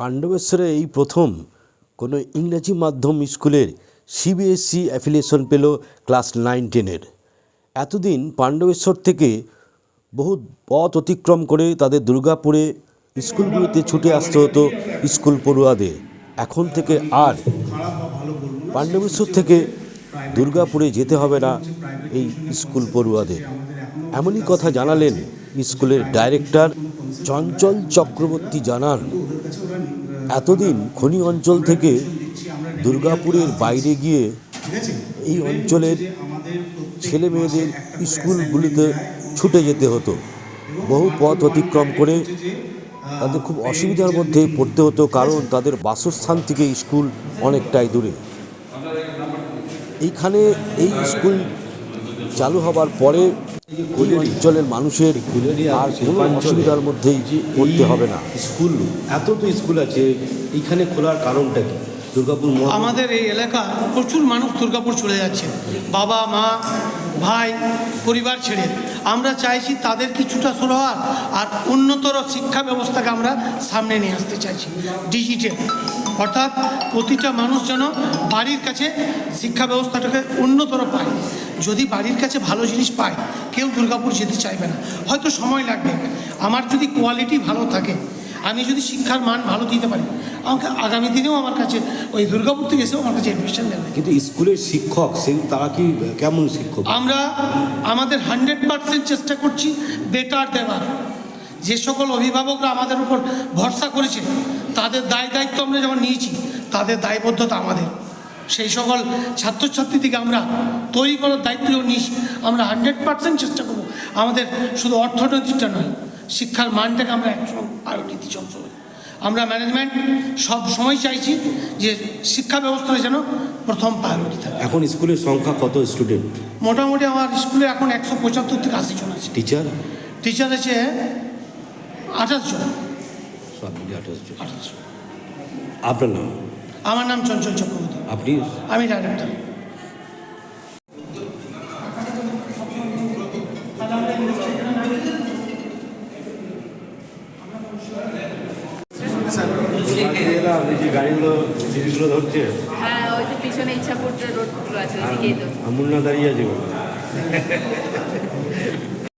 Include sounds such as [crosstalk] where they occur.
পাণ্ডবেশ্বরে এই প্রথম কোনো ইংরাজি মাধ্যম স্কুলের সিবিএসসি অ্যাফিলিয়েশন পেল ক্লাস নাইন টেনের। এতদিন পাণ্ডবেশ্বর থেকে বহু পথ অতিক্রম করে তাদের দুর্গাপুরে স্কুলগুলোতে ছুটে আসতে হতো স্কুল পড়ুয়াদের। এখন থেকে আর পাণ্ডবেশ্বর থেকে দুর্গাপুরে যেতে হবে না এই স্কুল পড়ুয়াদের। এমনই কথা জানালেন স্কুলের ডাইরেক্টর চঞ্চল চক্রবর্তী জানান, এতদিন খনি অঞ্চল থেকে দুর্গাপুরের বাইরে গিয়ে এই অঞ্চলের ছেলে মেয়েদের স্কুলগুলিতে ছুটে যেতে হতো। বহু পথ অতিক্রম করে তাদের খুব অসুবিধার মধ্যে পড়তে হতো, কারণ তাদের বাসস্থান থেকে স্কুল অনেকটাই দূরে। এইখানে এই স্কুল চালু হবার পরে অঞ্চলের মানুষের আর কোনো অসুবিধার মধ্যেই পড়তে হবে না। স্কুল এত তো স্কুল আছে এইখানে খোলার কারণটা কি? দুর্গাপুর আমাদের এই এলাকা, প্রচুর মানুষ দুর্গাপুর চলে যাচ্ছে। বাবা, মা, ভাই, পরিবার ছেড়ে। আমরা চাইছি তাদের কিছুটা সুরাহার আর উন্নতর শিক্ষা ব্যবস্থাকে আমরা সামনে নিয়ে আসতে চাইছি ডিজিটাল অর্থাৎ প্রতিটা মানুষ যেন বাড়ির কাছে শিক্ষা ব্যবস্থাটাকে উন্নতর পায়। যদি বাড়ির কাছে ভালো জিনিস পায়, কেউ দুর্গাপুর যেতে চাইবে না। হয়তো সময় লাগবে। আমার যদি কোয়ালিটি ভালো থাকে আমি যদি শিক্ষার মান ভালো দিতে পারি আমাকে আগামী দিনেও আমার কাছে ওই দুর্গাপুর থেকে এসেও আমার কাছে অ্যাডমিশন নেবে। কিন্তু স্কুলের শিক্ষক সেই তারা কি কেমন শিক্ষক? আমরা আমাদের হান্ড্রেড পার্সেন্ট চেষ্টা করছি বেটার দেওয়ার। যে সকল অভিভাবকরা আমাদের উপর ভরসা করেছে তাদের দায় দায়িত্ব আমরা যখন নিয়েছি তাদের দায়বদ্ধতা আমাদের। সেই সকল ছাত্রছাত্রীদেরকে আমরা তৈরি করার দায়িত্বও নিয়েছি আমরা হান্ড্রেড পার্সেন্ট চেষ্টা করব। আমাদের শুধু অর্থনৈতিকটা নয় শিক্ষার মানটাকে আমরা একসঙ্গে দিচ্ছি সবসময় আমরা ম্যানেজমেন্ট সব সময় চাইছি যে শিক্ষা ব্যবস্থাটা যেন প্রথম প্রায়োরিটি থাকে। এখন স্কুলের সংখ্যা কত স্টুডেন্ট মোটামুটি আমার স্কুলে এখন একশো পঁচাত্তর থেকে আশি জন আছে। টিচার টিচার আছে আঠাশ জন। আঠাশ জন। আঠাশ জন। আপনার নাম? আমার নাম চঞ্চল চক্রবর্তী। আপনি? আমি ডাইরেক্টর আপনি যে গাড়িগুলো সিরিজগুলো ধরছে। হ্যাঁ ওই তো পিছনে ইচ্ছাপুর রোডগুলো আছে ওইদিকেই তো। আমুন্না দাঁড়িয়ে আছে [laughs]